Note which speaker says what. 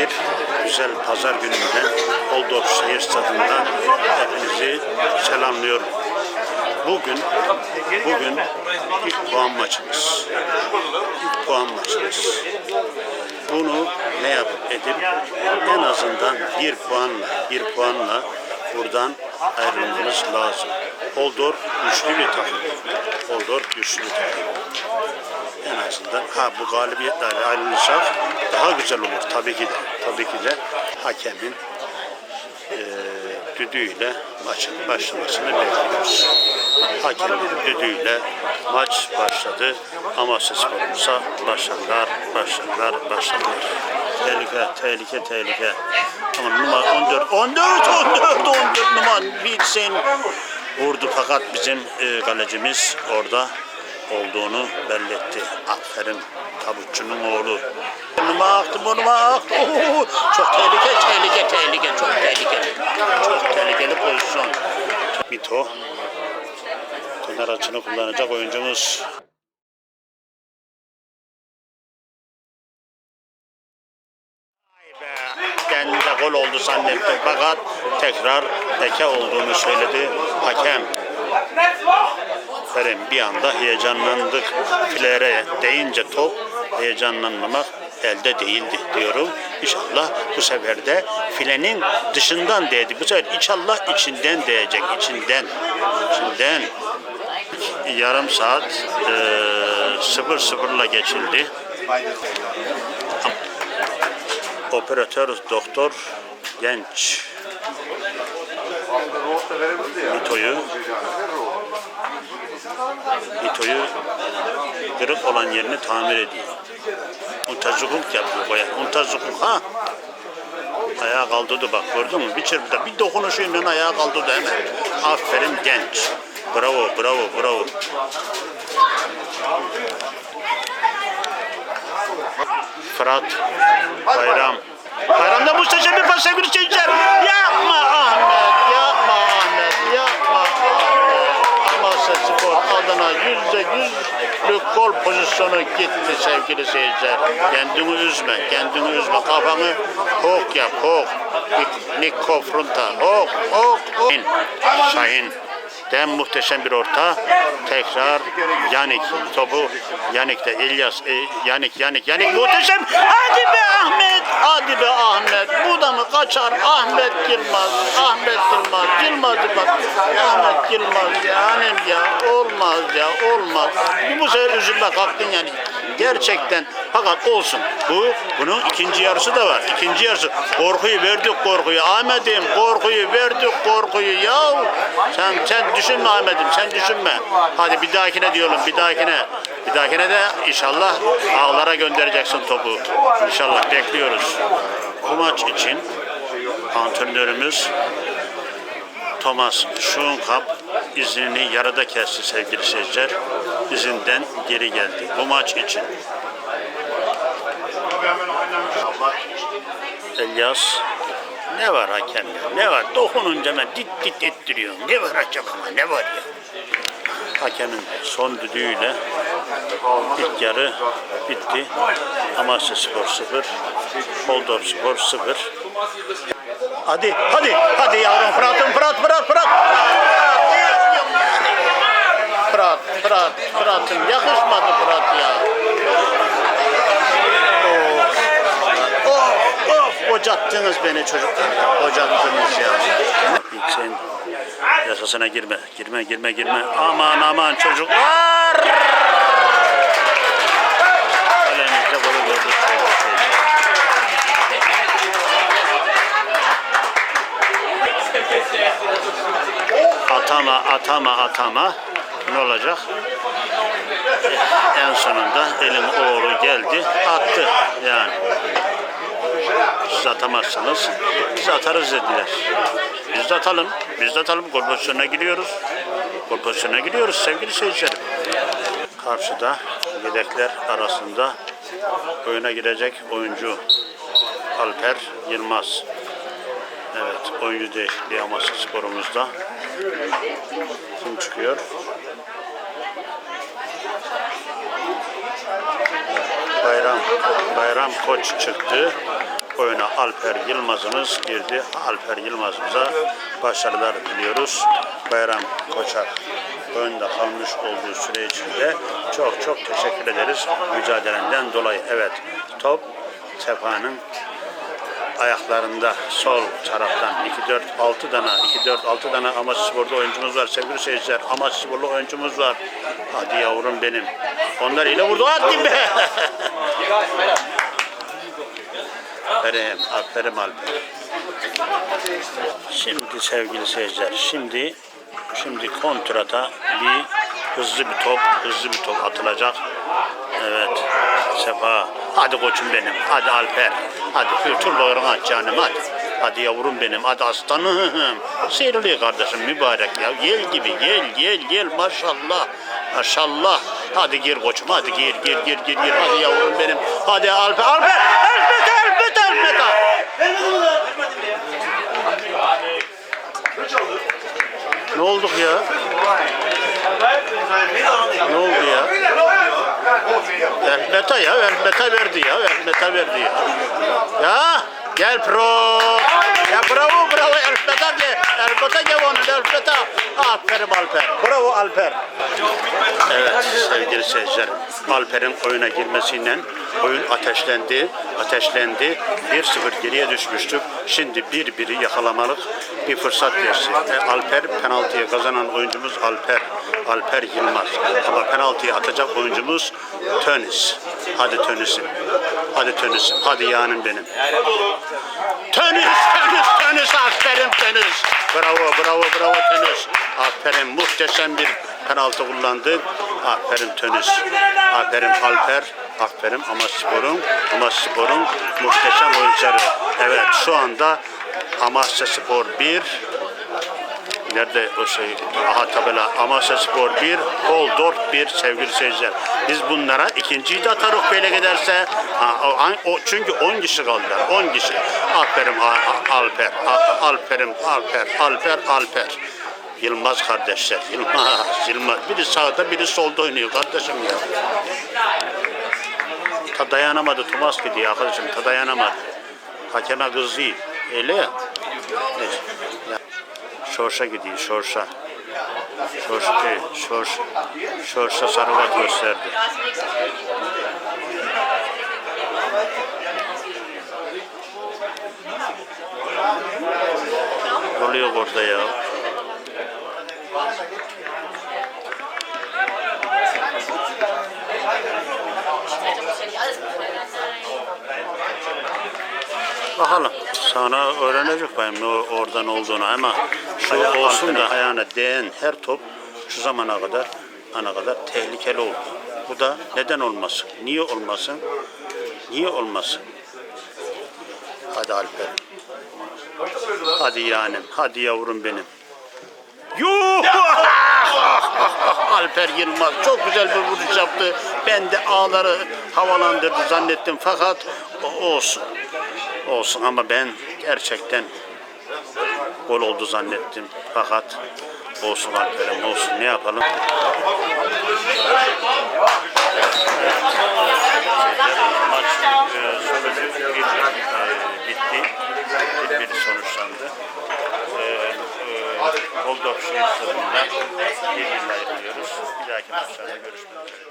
Speaker 1: bir güzel pazar gününden Oldorf Şehir Stadı'ndan hepinizi selamlıyorum. Bugün bugün ilk puan maçımız. İlk puan maçımız. Bunu ne yapıp edip en azından bir puanla bir puanla buradan ayrılmamız lazım. Oldor güçlü bir takım. Oldor güçlü bir takım en azından ha bu galibiyetlerle ayrılırsak daha güzel olur tabii ki de. Tabii ki de hakemin eee düdüğüyle maçın başlamasını bekliyoruz. Hakemin düdüğüyle maç başladı. Amasya Spor'umuza başarılar, başarılar, başarılar. Tehlike, tehlike, tehlike. Ama numara 14, 14, 14, 14 numara bitsin. Vurdu fakat bizim e, kalecimiz orada olduğunu belli etti. Aferin tabutçunun oğlu. Burnuma aktı, burnuma aktı. Çok tehlike, tehlike, tehlike, çok tehlikeli. Çok tehlikeli pozisyon. Mito. Kenar açını kullanacak oyuncumuz. De gol oldu zannettim fakat tekrar teke olduğunu söyledi hakem. Aferin bir anda heyecanlandık. Filere deyince top heyecanlanmamak elde değildi diyorum. İnşallah bu sefer de filenin dışından değdi. Bu sefer inşallah içinden değecek. içinden. içinden. Yarım saat eee, sıfır sıfırla geçildi. Operatör doktor genç Mito'yu Mito'yu kırık olan yerini tamir ediyor. Untazukuk yapıyor baya. Untazukuk ha. Ayağa kaldırdı bak gördün mü? Bir çırpıda bir dokunuşuyla ayağa kaldırdı hemen. Aferin genç. Bravo bravo bravo. Fırat Bayram. Bayramda muhteşem bir pas sevgili seyirciler. Yapma Spor Adana yüzde yüzlük gol pozisyonu gitti sevgili seyirciler. Kendini üzme, kendini üzme. Kafanı hok yap, hok. Nick Kofrunta, hok, hok, hok. Şahin. Dem muhteşem bir orta. Tekrar Yanik. Topu Yanik'te İlyas. E, Yanik, Yanik, Yanik muhteşem. Hadi be Ahmet. Hadi be Ahmet. Bu da mı kaçar? Ahmet Yılmaz. Ahmet Yılmaz. Yılmaz'ı bak. Ahmet Yılmaz yani ya. Olmaz ya. Olmaz. Bu sefer üzülme kalktın yani. Gerçekten fakat olsun. Bu bunun ikinci yarısı da var. İkinci yarısı. Korkuyu verdik korkuyu. Ahmet'im korkuyu verdik korkuyu. Ya sen sen düşünme Ahmet'im sen düşünme. Hadi bir dahakine diyorum bir dahakine. Bir dahakine de inşallah ağlara göndereceksin topu. İnşallah bekliyoruz. Bu maç için antrenörümüz Thomas Schoenkamp iznini yarıda kesti sevgili seyirciler. İzinden geri geldi. Bu maç için. Elias ne var hakem ya? Ne var? Dokununca hemen dit dit ettiriyor. Ne var acaba? Ne var ya? Hakemin son düdüğüyle ilk yarı bitti. Amasya Spor 0, Holdorf Spor 0. Hadi, hadi, hadi yavrum Fırat'ım, Fırat, Fırat, Fırat. Fırat, Fırat, Fırat'ım yakışmadı Fırat ya. Kocattınız beni çocuklar. Kocattınız ya. Sen yasasına girme, girme, girme, girme. Aman aman çocuklar. Kalemizde golü gördük. Atama, atama, atama. Ne olacak? En sonunda elin oğlu geldi, attı yani. Siz atamazsınız, biz atarız dediler. Biz de atalım, biz de atalım. Gol pozisyonuna gidiyoruz. Gol pozisyonuna gidiyoruz sevgili seyircilerim. Karşıda yedekler arasında oyuna girecek oyuncu Alper Yılmaz. Evet, oyuncu değişikliği Amasya sporumuzda. Kim çıkıyor? Bayram Koç çıktı. oyuna Alper Yılmaz'ımız girdi. Alper Yılmaz'ımıza başarılar diliyoruz. Bayram Koçak önde kalmış olduğu süre içinde çok çok teşekkür ederiz mücadelenden dolayı. Evet top Sefa'nın ayaklarında sol taraftan 2 4 6 tane 2 4 6 tane Amaç Spor'da oyuncumuz var sevgili seyirciler. Amaç Spor'lu oyuncumuz var. Hadi yavrum benim. Onlar ile vurdu. Hadi be. Aferin, aferin Alper. Şimdi sevgili seyirciler, şimdi şimdi kontrata bir hızlı bir top, hızlı bir top atılacak. Evet, Sefa. Hadi koçum benim, hadi Alper. Hadi bir turbolarını aç canım, hadi. Hadi yavrum benim, hadi aslanım. Seyriliyor kardeşim mübarek ya. Yel gibi, yel, yel, yel maşallah. Maşallah. Hadi gir koçum, hadi gir, gir, gir, gir, gir. Hadi yavrum benim. Hadi Alper, Alper, Elbet, elbet, elbet. Ne olduk ya? Ne oldu ya? Elbeta ya, elbeta verdi ya, elbeta verdi ya. Ya, gel pro. Ya bravo, bravo, elbeta gel. Elbeta gel onu, elbeta. Aferin Alper. Bravo Alper. Evet sevgili seyirciler. Alper'in oyuna girmesiyle oyun ateşlendi. Ateşlendi. 1-0 geriye düşmüştük. Şimdi bir biri yakalamalık bir fırsat versin. Alper penaltıya kazanan oyuncumuz Alper. Alper Yılmaz. Ama penaltıya atacak oyuncumuz Tönis. Hadi Tönis'im. Hadi Tönis'im. Hadi yanım benim. Tönis, Tönis, Tönis. Aferin Tönis. Bravo, bravo, bravo Tönis. Aferin. Muhteşem bir penaltı kullandı. Aferin Tönis. Aferin Alper. Aferin Amaç Spor'un. Amaç Spor'un muhteşem oyuncuları. Evet şu anda Amasya Spor 1, Nerede o şey? Aha tabela. Amasya Spor 1, Holdorf 1 sevgili seyirciler. Biz bunlara ikinciyi de atarız böyle giderse. Ha, o, çünkü 10 kişi kaldılar. 10 kişi. Aferin Alper. Alper'im Alper. Alper Alper. Yılmaz kardeşler. Yılmaz. Yılmaz. Biri sağda biri solda oynuyor kardeşim ya. Ta dayanamadı Thomas gidiyor arkadaşım. Ta dayanamadı. Hakeme kızdı. Öyle ya. Şorşa gidiyor, Şorşa. Şorşa değil, Şorşa. Sarıvat gösterdi. Oluyor orada ya. Bakalım. Sana öğrenecek o oradan olduğunu ama şu olsun da ayağına değen her top şu zamana kadar ana kadar tehlikeli oldu. Bu da neden olmasın? Niye olmasın? Niye olmasın? Hadi Alper. Hadi yanim. Hadi yavrum benim. Yuh! Alper Yılmaz çok güzel bir vuruş yaptı. Ben de ağları havalandırdı zannettim fakat olsun. Olsun ama ben gerçekten gol oldu zannettim. Fakat olsun Alper'im olsun ne yapalım. Maç e, sonucu bir, bitti. Bir sonuçlandı. E, e, Goldorf Şehir Stadı'nda bir ayrılıyoruz. Bir dahaki maçlarda görüşmek üzere